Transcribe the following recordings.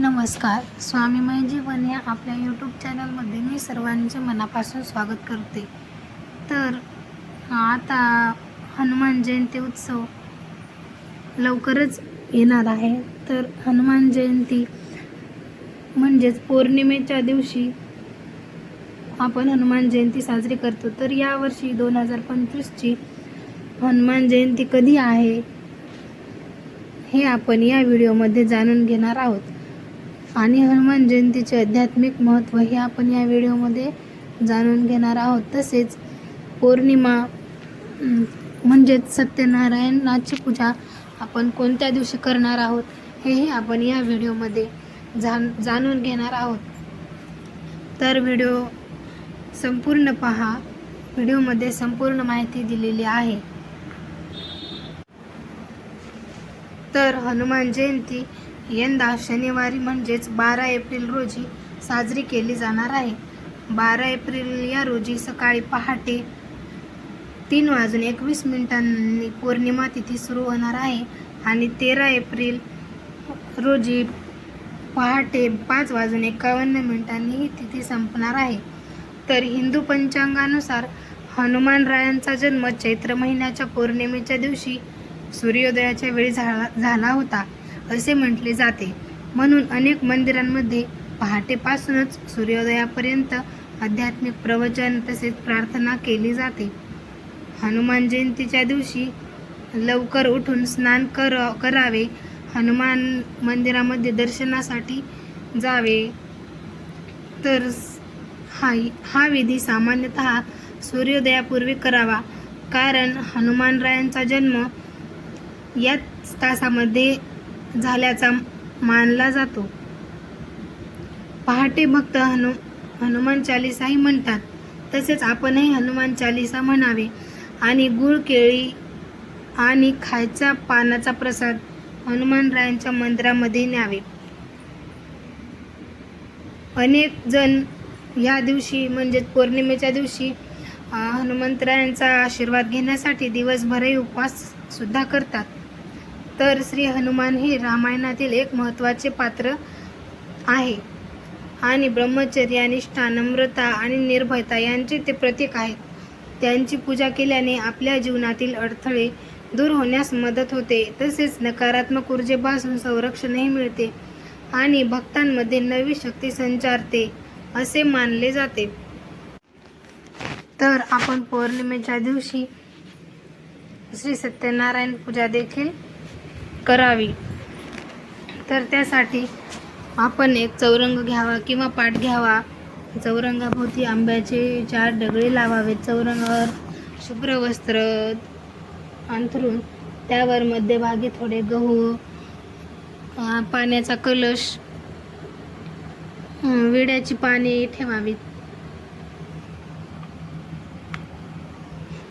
नमस्कार स्वामीमय जीवन या आपल्या यूट्यूब चॅनलमध्ये मी सर्वांचे मनापासून स्वागत करते. तर आता हनुमान जयंती उत्सव लवकरच येणार आहे. तर हनुमान जयंती म्हणजेच पौर्णिमेच्या दिवशी आपण हनुमान जयंती साजरी करतो. तर यावर्षी दोन हजार पंचवीसची हनुमान जयंती कधी आहे हे आपण या व्हिडिओमध्ये जाणून घेणार आहोत. आणि हनुमान जयंतीचे आध्यात्मिक महत्त्व हे आपण या व्हिडिओमध्ये जाणून घेणार आहोत. तसेच पौर्णिमा म्हणजेच सत्यनारायणाची पूजा आपण कोणत्या दिवशी करणार आहोत हेही आपण या व्हिडिओमध्ये जाण जाणून घेणार आहोत. तर व्हिडिओ संपूर्ण पहा. व्हिडिओमध्ये संपूर्ण माहिती दिलेली आहे. तर हनुमान जयंती यंदा शनिवारी म्हणजेच बारा एप्रिल रोजी साजरी केली जाणार आहे. बारा एप्रिल या रोजी सकाळी पहाटे तीन वाजून एकवीस मिनिटांनी पौर्णिमा तिथी सुरू होणार आहे आणि तेरा एप्रिल रोजी पहाटे पाच वाजून एकावन्न मिनिटांनी ही तिथी संपणार आहे. तर हिंदू पंचांगानुसार हनुमानरायांचा जन्म चैत्र महिन्याच्या पौर्णिमेच्या दिवशी सूर्योदयाच्या वेळी झाला झाला होता. असे म्हटले जाते. म्हणून अनेक मंदिरांमध्ये पहाटेपासूनच सूर्योदयापर्यंत आध्यात्मिक प्रवचन तसेच प्रार्थना केली जाते. हनुमान जयंतीच्या दिवशी लवकर उठून स्नान कर करावे. हनुमान मंदिरामध्ये दर्शनासाठी जावे. तर हा हा विधी सामान्यतः सूर्योदयापूर्वी करावा. कारण हनुमानरायांचा जन्म याच तासामध्ये झाल्याचा मानला जातो. पहाटे भक्त हनु हनुमान चालिसाही म्हणतात. तसेच आपणही हनुमान चालिसा म्हणावे. आणि गुळ केळी आणि खायचा पानाचा प्रसाद हनुमानरायांच्या मंदिरामध्ये न्यावे. अनेक जण या दिवशी म्हणजेच पौर्णिमेच्या दिवशी हनुमंतरायांचा आशीर्वाद घेण्यासाठी दिवसभरही उपवास सुद्धा करतात. तर श्री हनुमान हे रामायणातील एक महत्त्वाचे पात्र आहे. आणि ब्रह्मचर्य निष्ठा नम्रता आणि निर्भयता यांचे ते प्रतीक आहेत. त्यांची पूजा केल्याने आपल्या जीवनातील अडथळे दूर होण्यास मदत होते. तसेच नकारात्मक ऊर्जेपासून संरक्षणही मिळते आणि भक्तांमध्ये नवी शक्ती संचारते असे मानले जाते. तर आपण पौर्णिमेच्या दिवशी श्री सत्यनारायण पूजा देखील करावी. तर त्यासाठी आपण एक चौरंग घ्यावा किंवा पाट घ्यावा. चौरंगाभोवती आंब्याचे चार डगळे लावावेत. चौरंगावर शुभ्र वस्त्र अंथरून त्यावर मध्यभागी थोडे गहू पाण्याचा कलश विड्याची पाने ठेवावीत.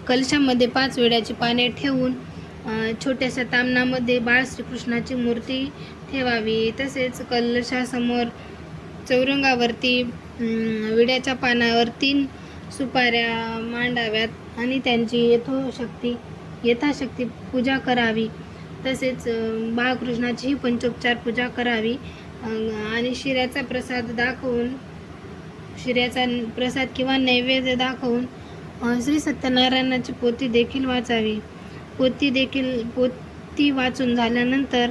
कलशामध्ये पाच विड्याची पाने ठेवून छोट्याशा तामणामध्ये बाळ श्रीकृष्णाची मूर्ती ठेवावी. तसेच कलशासमोर चौरंगावरती विड्याच्या पानावर तीन सुपाऱ्या मांडाव्यात आणि त्यांची यथोशक्ती यथाशक्ती पूजा करावी. तसेच बाळकृष्णाचीही पंचोपचार पूजा करावी. आणि शिऱ्याचा प्रसाद दाखवून शिऱ्याचा प्रसाद किंवा नैवेद्य दाखवून श्री सत्यनारायणाची पोथी देखील वाचावी. पोती देखील पोती वाचून झाल्यानंतर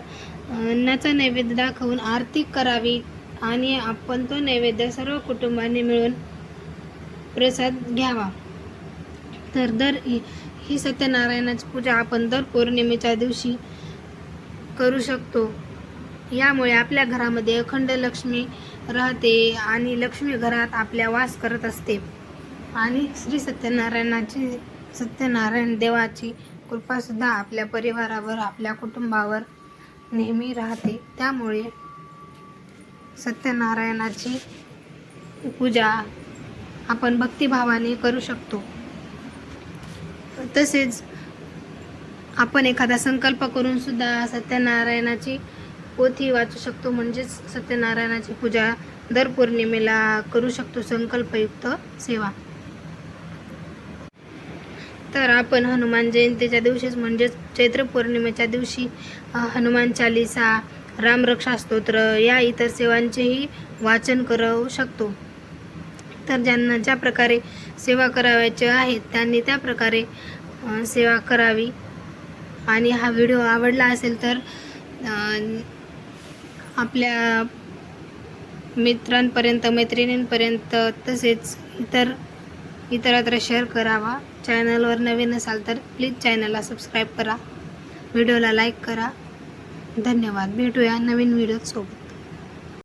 अन्नाचा नैवेद्य दाखवून आरती करावी आणि आपण तो नैवेद्य सर्व कुटुंबाने मिळून प्रसाद घ्यावा. तर दर ही सत्यनारायणाची पूजा आपण दर पौर्णिमेच्या दिवशी करू शकतो. यामुळे आपल्या घरामध्ये अखंड लक्ष्मी राहते आणि लक्ष्मी घरात आपल्या वास करत असते. आणि श्री सत्यनारायणाची सत्यनारायण देवाची कृपासुद्धा आपल्या परिवारावर आपल्या कुटुंबावर नेहमी राहते. त्यामुळे सत्यनारायणाची पूजा आपण भक्तिभावाने करू शकतो. तसेच आपण एखादा संकल्प करून सुद्धा सत्यनारायणाची पोथी वाचू शकतो. म्हणजेच सत्यनारायणाची पूजा दर पौर्णिमेला करू शकतो संकल्पयुक्त सेवा. तर आपण हनुमान जयंतीच्या दिवशीच म्हणजेच चैत्र पौर्णिमेच्या दिवशी हनुमान चालिसा रामरक्षा स्तोत्र या इतर सेवांचेही वाचन करू शकतो. तर ज्यांना ज्या प्रकारे सेवा करावयाच्या आहेत त्यांनी त्या प्रकारे सेवा करावी. आणि हा व्हिडिओ आवडला असेल तर आपल्या मित्रांपर्यंत मैत्रिणींपर्यंत तसेच इतर इतरत्र शेअर करावा. चॅनलवर नवीन असाल तर प्लीज चॅनलला सबस्क्राईब करा. व्हिडिओला लाईक करा. धन्यवाद. भेटूया नवीन व्हिडिओसोबत